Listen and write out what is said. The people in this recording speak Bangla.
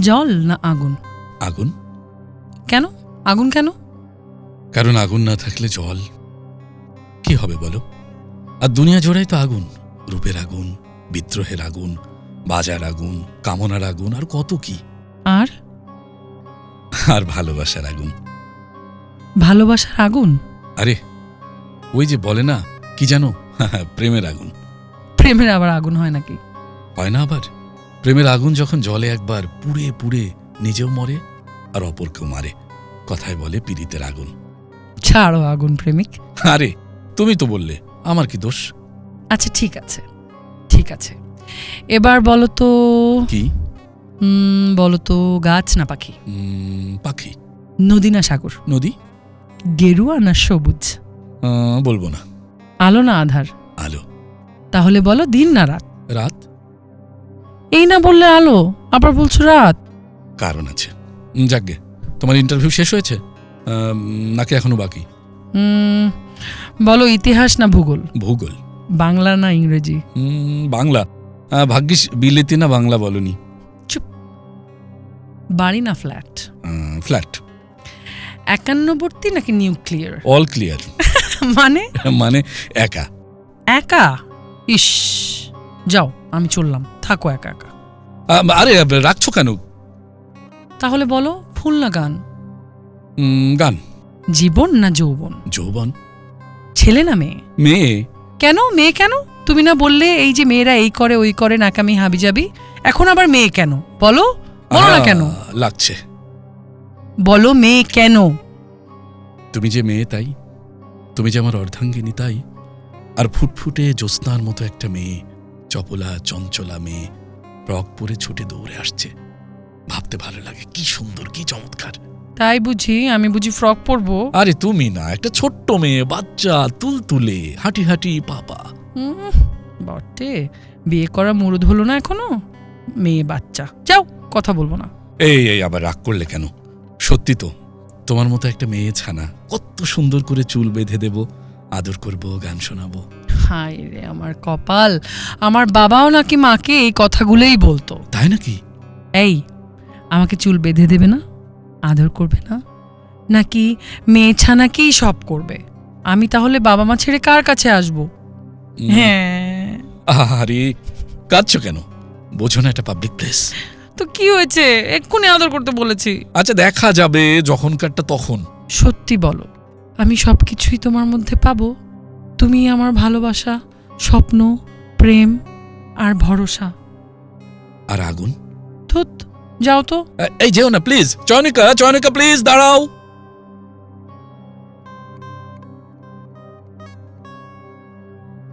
জল না আগুন? আগুন? কেন? আগুন কেন? কারণ আগুন না থাকলে জল কি হবে বলো? আর দুনিয়া জোড়াই তো আগুন রূপের আগুন বিদ্রোহের আগুন বাজার আগুন কামনার আগুন আর কত কি? আর? আর ভালোবাসার আগুন। ভালোবাসার আগুন? আরে ওই যে বলে না কি জানো? প্রেমের আগুন। প্রেমের আবার আগুন হয় নাকি? হয় না আবার? প্রেমের আগুন যখন জলে একবার পুড়ে পুড়ে নিজেও মরে আর অপরকেও মারে কথায় বলে পীড়িতের আগুন। ছাড়ো আগুন প্রেমিক। আরে তুমি তো বললে আমার কি দোষ? আচ্ছা ঠিক আছে ঠিক আছে। এবার বলো তো কি? বলো তো গাছ না পাখি? পাখি। নদী না সাগর? নদী? গেরুয়া না সবুজ? বলব না। আলো না আধার? আলো। তাহলে বলো দিন না রাত। রাত? এই না বললে আলো আবার বলছো রাত। কারণ আছে। যাকগে তোমার ইন্টারভিউ শেষ হয়েছে? নাকি এখনও বাকি? উম, বলো ইতিহাস না ভূগোল? ভূগোল। বাংলা না ইংরেজি? উম, বাংলা। আহ, ভাগ্যিস বিলেতি না বাংলা বলনি? বাড়ি না ফ্ল্যাট? ফ্ল্যাট। একান্নবর্তী নাকি নিউক্লিয়ার? অল ক্লিয়ার মানে? মানে একা। একা? ইস যাও আমি চললাম। থাকো একা একা। আম, আরে রাখছো কেন? তাহলে বলো ফুল না গান? উম, গান। জীবন না যৌবন? যৌবন। ছেলে না মেয়ে? মেয়ে। কেন? মেয়ে কেন? তুমি না বললে এই যে মেয়েরা এই করে ওই করে নাকামি হাবি যাবি এখন আবার মেয়ে কেন? বলো? বলো না আহা, কেন? লাগছে। বলো মেয়ে কেন? তুমি যে মেয়ে তাই? তুমি যে আমার অর্ধাঙ্গিনী তাই? আর ফুটফুটে জ্যোৎস্নার মতো একটা মেয়ে। চপলা চঞ্চলা মেয়ে রক পরে ছুটে দৌড়ে আসছে। ভাবতে ভালো লাগে কি সুন্দর কি চমৎকার। তাই বুঝি আমি বুঝি ফ্রক পরবো? আরে তুমি না একটা ছোট্ট মেয়ে বাচ্চা তুলতুলে হাঁটি হাঁটি পাপা বটে বিয়ে করা মুরুদ হলো না এখনও? মেয়ে বাচ্চা যাও কথা বলব না। এই এই আবার রাগ করলে কেন? সত্যি তো তোমার মতো একটা মেয়ে ছানা কত সুন্দর করে চুল বেঁধে দেব আদর করব গান শোনাবো। হায় রে আমার কপাল। আমার বাবাও নাকি মাকে এই কথাগুলোই বলতো। তাই নাকি? এই আমাকে চুল বেঁধে দেবে না? আদর করবে না? নাকি মেয়ে ছানাকেই সব করবে? আমি তাহলে বাবা মা ছেড়ে কার কাছে আসব? হ্যাঁ। আরে কাঁদছো কেন? বোঝো না এটা পাবলিক প্লেস তো কি হয়েছে? এক্ষুনি আদর করতে বলেছি। আচ্ছা দেখা যাবে যখনকারটা তখন। সত্যি বলো আমি সব কিছুই তোমার মধ্যে পাবো। তুমি আমার ভালোবাসা স্বপ্ন প্রেম আর ভরসা। আর আগুন? ধুত যাও তো। এই যেও না প্লিজ চয়নিকা চয়নিকা প্লিজ দাঁড়াও।